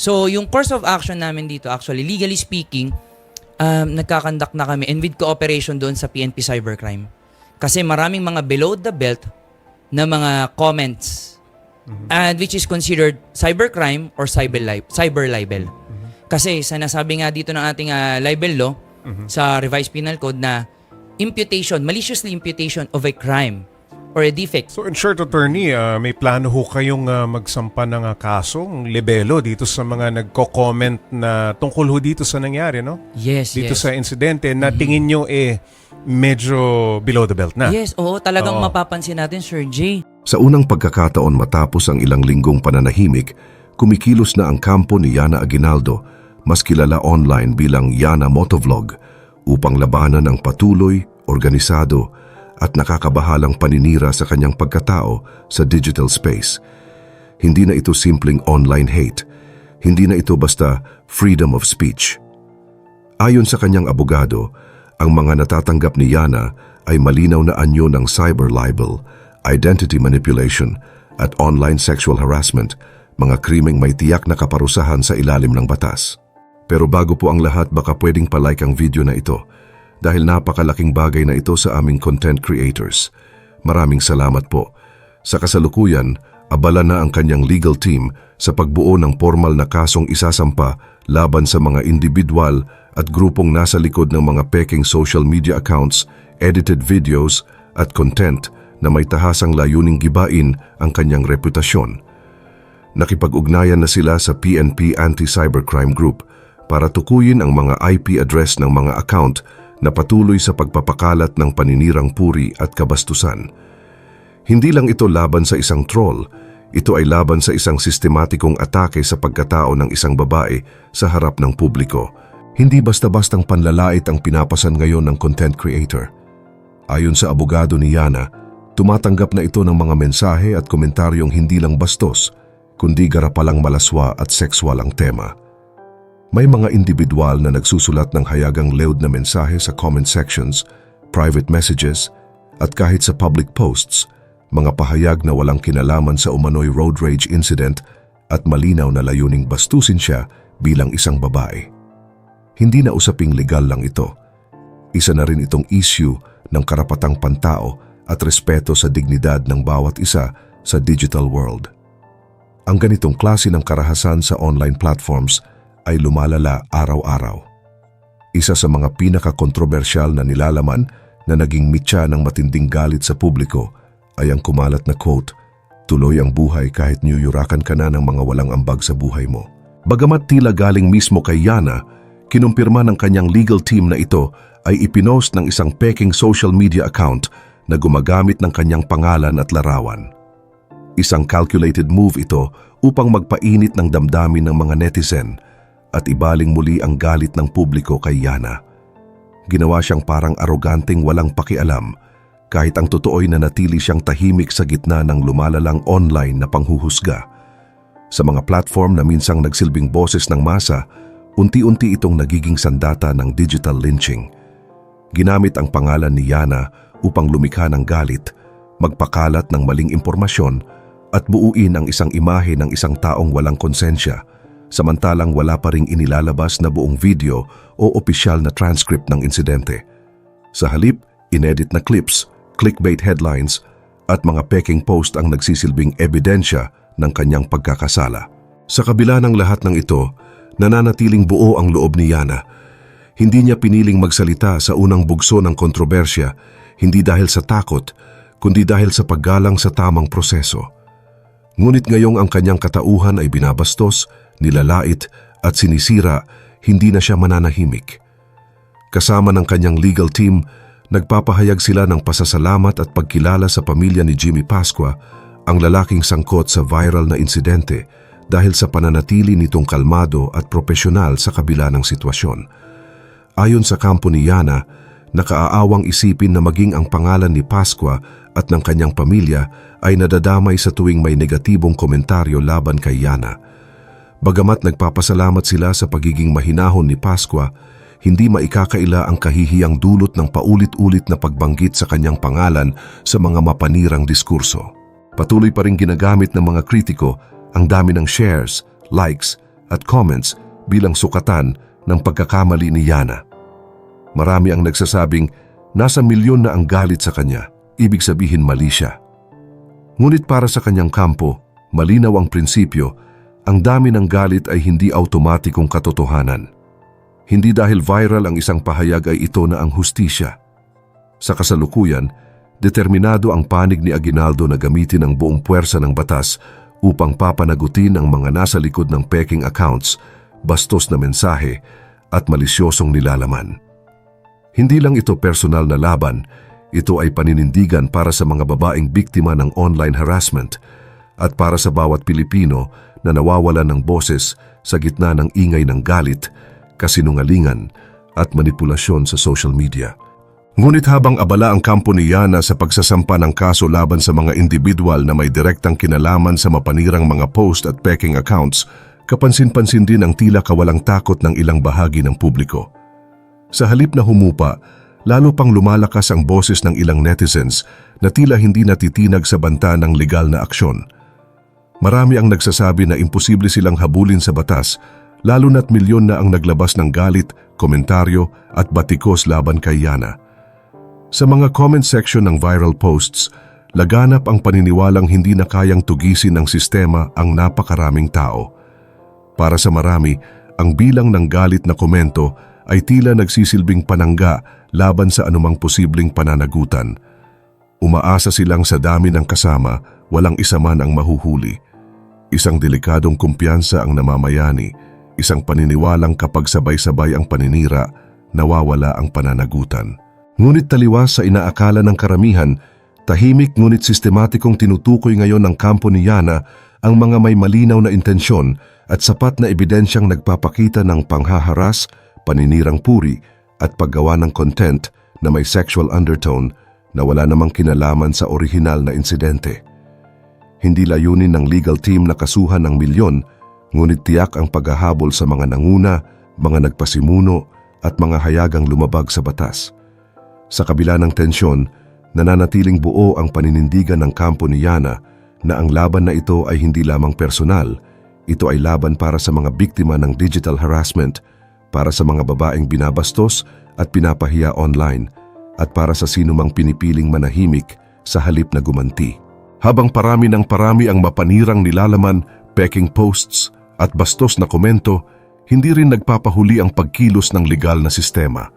So, yung course of action namin dito, actually, legally speaking, um, nagkakandak na kami and with cooperation doon sa PNP Cybercrime. Kasi maraming mga below the belt na mga comments and which is considered cybercrime or cyber, li- cyber libel. Kasi sa nasabi nga dito ng ating ah, libel law sa revised penal code na imputation, maliciously imputation of a crime or a defect. So in short, attorney, ah, may plano ho kayong ah, magsampa ng ah, kasong libelo dito sa mga nagko-comment na tungkol ho dito sa nangyari, no? Yes, Dito yes. sa insidente na tingin nyo eh medyo below the belt na. Yes, oo, talagang Oo. mapapansin natin, Sir Jay. Sa unang pagkakataon matapos ang ilang linggong pananahimik, kumikilos na ang kampo ni Yana Aguinaldo, mas kilala online bilang Yana Motovlog, upang labanan ang patuloy, organisado, at nakakabahalang paninira sa kanyang pagkatao sa digital space. Hindi na ito simpleng online hate. Hindi na ito basta freedom of speech. Ayon sa kanyang abogado, ang mga natatanggap ni Yana ay malinaw na anyo ng cyber libel, identity manipulation, at online sexual harassment, mga krimeng may tiyak na kaparusahan sa ilalim ng batas. Pero bago po ang lahat, baka pwedeng palike ang video na ito dahil napakalaking bagay na ito sa aming content creators. Maraming salamat po. Sa kasalukuyan, abala na ang kanyang legal team sa pagbuo ng formal na kasong isasampa laban sa mga individual at grupong nasa likod ng mga peking social media accounts, edited videos at content na may tahasang layuning gibain ang kanyang reputasyon. Nakipag-ugnayan na sila sa PNP Anti-Cybercrime Group para tukuyin ang mga IP address ng mga account na patuloy sa pagpapakalat ng paninirang puri at kabastusan. Hindi lang ito laban sa isang troll, ito ay laban sa isang sistematikong atake sa pagkatao ng isang babae sa harap ng publiko. Hindi basta-bastang panlalait ang pinapasan ngayon ng content creator. Ayon sa abogado ni Yana, tumatanggap na ito ng mga mensahe at komentaryong hindi lang bastos, kundi garapalang malaswa at sexual ang tema. May mga individual na nagsusulat ng hayagang leod na mensahe sa comment sections, private messages, at kahit sa public posts, mga pahayag na walang kinalaman sa umano'y road rage incident at malinaw na layuning bastusin siya bilang isang babae. Hindi na usaping legal lang ito. Isa na rin itong issue ng karapatang pantao at respeto sa dignidad ng bawat isa sa digital world. Ang ganitong klase ng karahasan sa online platforms ay lumalala araw-araw. Isa sa mga pinaka-kontrobersyal na nilalaman na naging mitya ng matinding galit sa publiko ay ang kumalat na quote, Tuloy ang buhay kahit niyuyurakan ka na ng mga walang ambag sa buhay mo. Bagamat tila galing mismo kay Yana, kinumpirma ng kanyang legal team na ito ay ipinost ng isang peking social media account na gumagamit ng kanyang pangalan at larawan. Isang calculated move ito upang magpainit ng damdamin ng mga netizen at ibaling muli ang galit ng publiko kay Yana. Ginawa siyang parang aroganteng walang pakialam kahit ang totoo'y nanatili siyang tahimik sa gitna ng lumalalang online na panghuhusga. Sa mga platform na minsang nagsilbing boses ng masa, unti-unti itong nagiging sandata ng digital lynching. Ginamit ang pangalan ni Yana upang lumikha ng galit, magpakalat ng maling impormasyon at buuin ang isang imahe ng isang taong walang konsensya, samantalang wala pa ring inilalabas na buong video o opisyal na transcript ng insidente. Sa halip, inedit na clips, clickbait headlines at mga peking post ang nagsisilbing ebidensya ng kanyang pagkakasala. Sa kabila ng lahat ng ito, nananatiling buo ang loob ni Yana. Hindi niya piniling magsalita sa unang bugso ng kontrobersya, hindi dahil sa takot, kundi dahil sa paggalang sa tamang proseso. Ngunit ngayong ang kanyang katauhan ay binabastos, nilalait at sinisira, hindi na siya mananahimik. Kasama ng kanyang legal team, nagpapahayag sila ng pasasalamat at pagkilala sa pamilya ni Jimmy Pasqua, ang lalaking sangkot sa viral na insidente dahil sa pananatili nitong kalmado at propesyonal sa kabila ng sitwasyon. Ayon sa kampo ni Yana, nakaaawang isipin na maging ang pangalan ni Pasqua at ng kanyang pamilya ay nadadamay sa tuwing may negatibong komentaryo laban kay Yana. Bagamat nagpapasalamat sila sa pagiging mahinahon ni Pasqua, hindi maikakaila ang kahihiyang dulot ng paulit-ulit na pagbanggit sa kanyang pangalan sa mga mapanirang diskurso. Patuloy pa rin ginagamit ng mga kritiko ang dami ng shares, likes, at comments bilang sukatan ng pagkakamali ni Yana. Marami ang nagsasabing nasa milyon na ang galit sa kanya, ibig sabihin mali siya. Ngunit para sa kanyang kampo, malinaw ang prinsipyo, ang dami ng galit ay hindi automatikong katotohanan. Hindi dahil viral ang isang pahayag ay ito na ang hustisya. Sa kasalukuyan, determinado ang panig ni Aguinaldo na gamitin ang buong puwersa ng batas upang papanagutin ang mga nasa likod ng peking accounts, bastos na mensahe at malisyosong nilalaman. Hindi lang ito personal na laban, ito ay paninindigan para sa mga babaeng biktima ng online harassment at para sa bawat Pilipino na nawawalan ng boses sa gitna ng ingay ng galit, kasinungalingan at manipulasyon sa social media. Ngunit habang abala ang kampo ni Yana sa pagsasampa ng kaso laban sa mga individual na may direktang kinalaman sa mapanirang mga post at peking accounts, kapansin-pansin din ang tila kawalang takot ng ilang bahagi ng publiko. Sa halip na humupa, lalo pang lumalakas ang boses ng ilang netizens na tila hindi natitinag sa banta ng legal na aksyon. Marami ang nagsasabi na imposible silang habulin sa batas, lalo na't milyon na ang naglabas ng galit, komentaryo at batikos laban kay Yana. Sa mga comment section ng viral posts, laganap ang paniniwalang hindi na kayang tugisin ng sistema ang napakaraming tao. Para sa marami, ang bilang ng galit na komento ay tila nagsisilbing panangga laban sa anumang posibleng pananagutan. Umaasa silang sa dami ng kasama, walang isa man ang mahuhuli. Isang delikadong kumpiyansa ang namamayani, isang paniniwalang kapag sabay-sabay ang paninira, nawawala ang pananagutan. Ngunit taliwas sa inaakala ng karamihan, tahimik ngunit sistematikong tinutukoy ngayon ng kampo ni Yana ang mga may malinaw na intensyon at sapat na ebidensyang nagpapakita ng panghaharas, paninirang puri at paggawa ng content na may sexual undertone na wala namang kinalaman sa orihinal na insidente. Hindi layunin ng legal team na kasuhan ng milyon, ngunit tiyak ang paghahabol sa mga nanguna, mga nagpasimuno at mga hayagang lumabag sa batas. Sa kabila ng tensyon, nananatiling buo ang paninindigan ng kampo ni Yana na ang laban na ito ay hindi lamang personal, ito ay laban para sa mga biktima ng digital harassment, para sa mga babaeng binabastos at pinapahiya online, at para sa sinumang pinipiling manahimik sa halip na gumanti. Habang parami ng parami ang mapanirang nilalaman, peking posts at bastos na komento, hindi rin nagpapahuli ang pagkilos ng legal na sistema.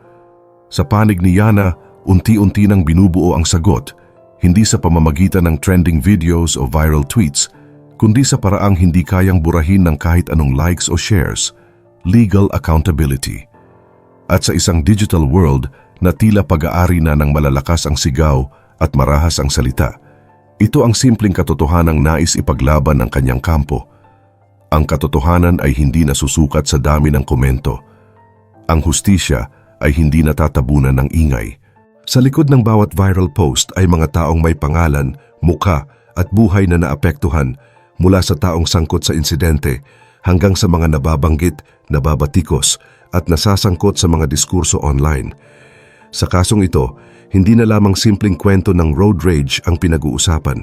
Sa panig ni Yana, unti-unti nang binubuo ang sagot, hindi sa pamamagitan ng trending videos o viral tweets, kundi sa paraang hindi kayang burahin ng kahit anong likes o shares, legal accountability. At sa isang digital world na tila pag-aari na ng malalakas ang sigaw at marahas ang salita, ito ang simpleng katotohanang nais ipaglaban ng kanyang kampo. Ang katotohanan ay hindi nasusukat sa dami ng komento. Ang hustisya ay hindi natatabunan ng ingay. Sa likod ng bawat viral post ay mga taong may pangalan, mukha at buhay na naapektuhan mula sa taong sangkot sa insidente hanggang sa mga nababanggit, nababatikos at nasasangkot sa mga diskurso online. Sa kasong ito, hindi na lamang simpleng kwento ng road rage ang pinag-uusapan.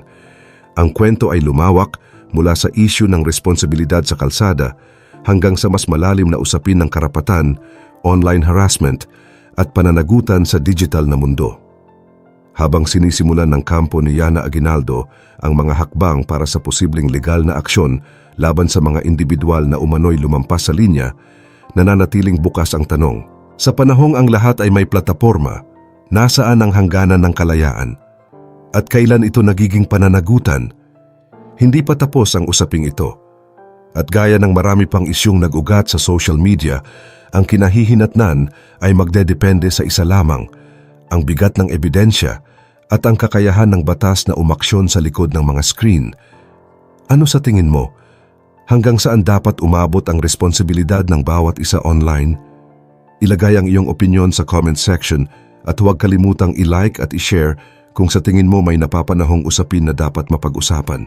Ang kwento ay lumawak mula sa issue ng responsibilidad sa kalsada hanggang sa mas malalim na usapin ng karapatan, online harassment at pananagutan sa digital na mundo. Habang sinisimulan ng kampo ni Yana Aguinaldo ang mga hakbang para sa posibleng legal na aksyon laban sa mga individual na umano'y lumampas sa linya, nananatiling bukas ang tanong. Sa panahong ang lahat ay may plataporma, nasaan ang hangganan ng kalayaan? At kailan ito nagiging pananagutan? Hindi pa tapos ang usaping ito. At gaya ng marami pang isyong nag-ugat sa social media, ang kinahihinatnan ay magdedepende sa isa lamang, ang bigat ng ebidensya at ang kakayahan ng batas na umaksyon sa likod ng mga screen. Ano sa tingin mo? Hanggang saan dapat umabot ang responsibilidad ng bawat isa online? Ilagay ang iyong opinion sa comment section at huwag kalimutang i-like at i-share kung sa tingin mo may napapanahong usapin na dapat mapag-usapan.